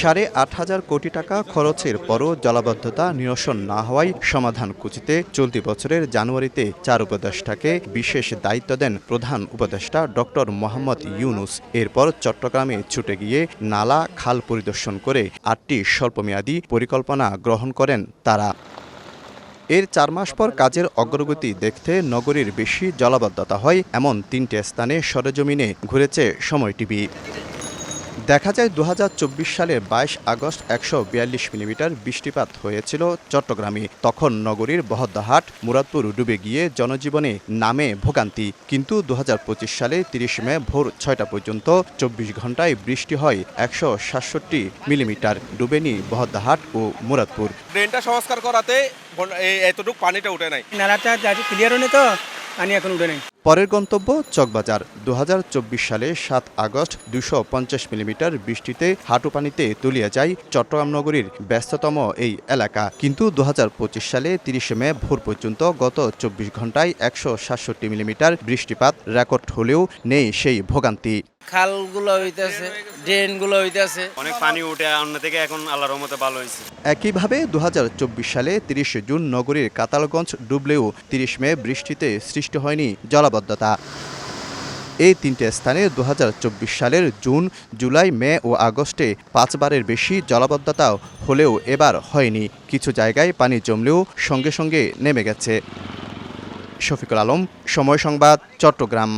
সাড়ে আট হাজার কোটি টাকা খরচের পরও জলাবদ্ধতা নিরসন না হওয়ায় সমাধান কুচিতে চলতি বছরের জানুয়ারিতে চার উপদেষ্টাকে বিশেষ দায়িত্ব দেন প্রধান উপদেষ্টা ডক্টর মোহাম্মদ ইউনুস। এরপর চট্টগ্রামে ছুটে গিয়ে নালা খাল পরিদর্শন করে আটটি স্বল্পমেয়াদী পরিকল্পনা গ্রহণ করেন তারা। এর চার মাস পর কাজের অগ্রগতি দেখতে নগরীর বেশি জলাবদ্ধতা হয় এমন তিনটে স্থানে সরেজমিনে ঘুরেছে সময় টিভি। দেখা যায় দু হাজার চব্বিশ সালের বাইশ আগস্ট একশো বিয়াল্লিশ মিলিমিটার বৃষ্টিপাত হয়েছিল চট্টগ্রামে। তখন নগরীর বহদ্দাহাট মুরাদপুর ডুবে গিয়ে জনজীবনে নামে ভোগান্তি। কিন্তু দু হাজার পঁচিশ সালে তিরিশ মে ভোর ছয়টা পর্যন্ত চব্বিশ ঘন্টায় বৃষ্টি হয় একশো সাতষট্টি মিলিমিটার ডুবেনি বহদ্দাহাট ও মুরাদপুর। ড্রেনটা সংস্কার করাতে এই এতটুকু পানিটা উঠে নাই। নালাটা ক্লিয়ার হয়নি তো পানি এখন উঠে নেই। পরের গন্তব্য চকবাজার। দু হাজার চব্বিশ সালে সাত আগস্ট দুশো পঞ্চাশ মিলিমিটার বৃষ্টিতে হাঁটু পানিতে তলিয়ে যায় চট্টগ্রাম নগরীর ব্যস্ততম এই এলাকা। কিন্তু দু হাজার পঁচিশ সালে তিরিশে মে ভোর পর্যন্ত গত চব্বিশ ঘন্টায় একশো সাতষট্টি মিলিমিটার বৃষ্টিপাত রেকর্ড হলেও নেই সেই ভোগান্তি। খালগুলো হইতেছে ড্রেনগুলো হইতেছে। অনেক পানি উঠে অন্য থেকে এখন আল্লাহর রহমতে ভালো হয়েছে একইভাবে দু হাজার চব্বিশ সালে তিরিশে জুন নগরীর কাতালগঞ্জ ডুবলেও তিরিশ মে বৃষ্টিতে সৃষ্টি হয়নি জলাবদ্ধতা এই তিনটে স্থানে দু হাজার চব্বিশ সালের জুন, জুলাই, মে ও আগস্টে পাঁচবারের বেশি জলাবদ্ধতা হলেও এবার হয়নি। কিছু জায়গায় পানি জমলেও সঙ্গে সঙ্গে নেমে গেছে। শফিকুল আলম, সময় সংবাদ, চট্টগ্রাম।